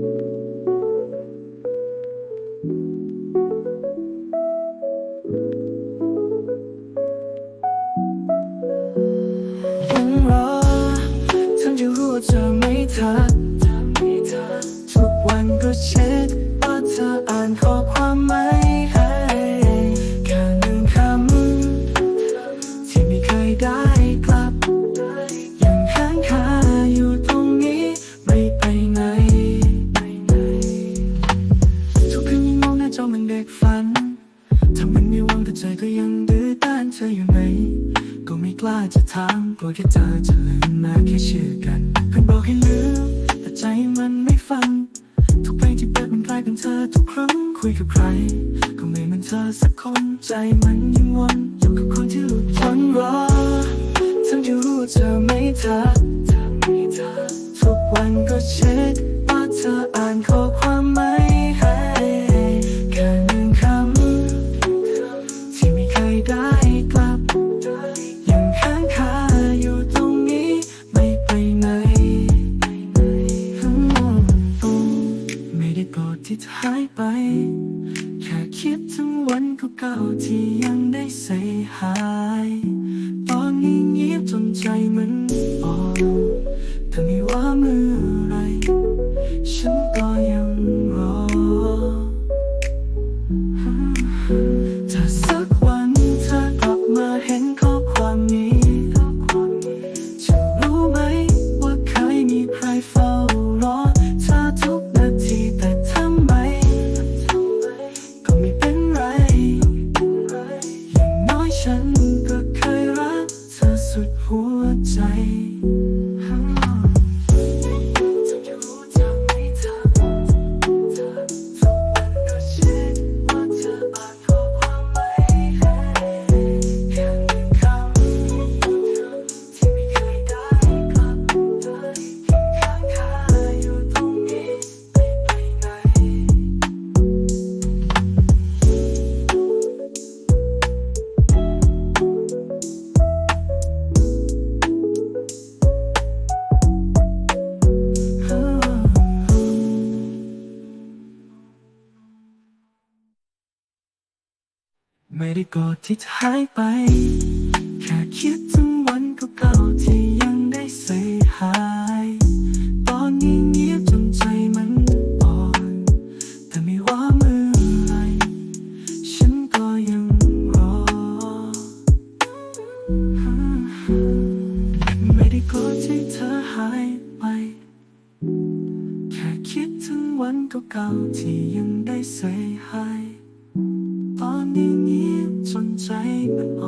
ยั ยังมองหน้าจอเหมันเด็กฝันทำมันไม่วางแต่ใจก็ยังดื้อด้านเธออยู่ไหนก็ไม่กล้าจะถามกลัวแค่เธอจะลืมมาแค่ชื่อกันเพื่อนบอกให้ลืมแต่ใจมันไม่ฟัง ทุกเพลงที่เปิดมันกลายเป็นเธอทุกครั้งคุยกับใคร ก็ไม่เหมือนเธอสักคนใจมันยังวนอยู่กับคนที่หลุดพ้นรอทั้งที่รู้ว่าเธอไม่ทักทุกวันก็เช็คายไป แค่คิดถึงวันเก่าๆที่ยังได้ใส่หาย ตอนนี้เงียบจนใจมัน ว ไม่ได้โกรธที่เธอหายไป แค่คิดถึงวันเก่าๆที่ยังได้ say hi ตอนนี้เงียบจนใจมันอ่อนแต่ไม่ว่าเมื่อไร ฉันก็ยังรอ ไม่ได้โกรธที่เธอหายไป แค่คิดถึงวันเก่าๆที่ยังได้ say hi ตอนนี้เงียบจนใจมันอ่อน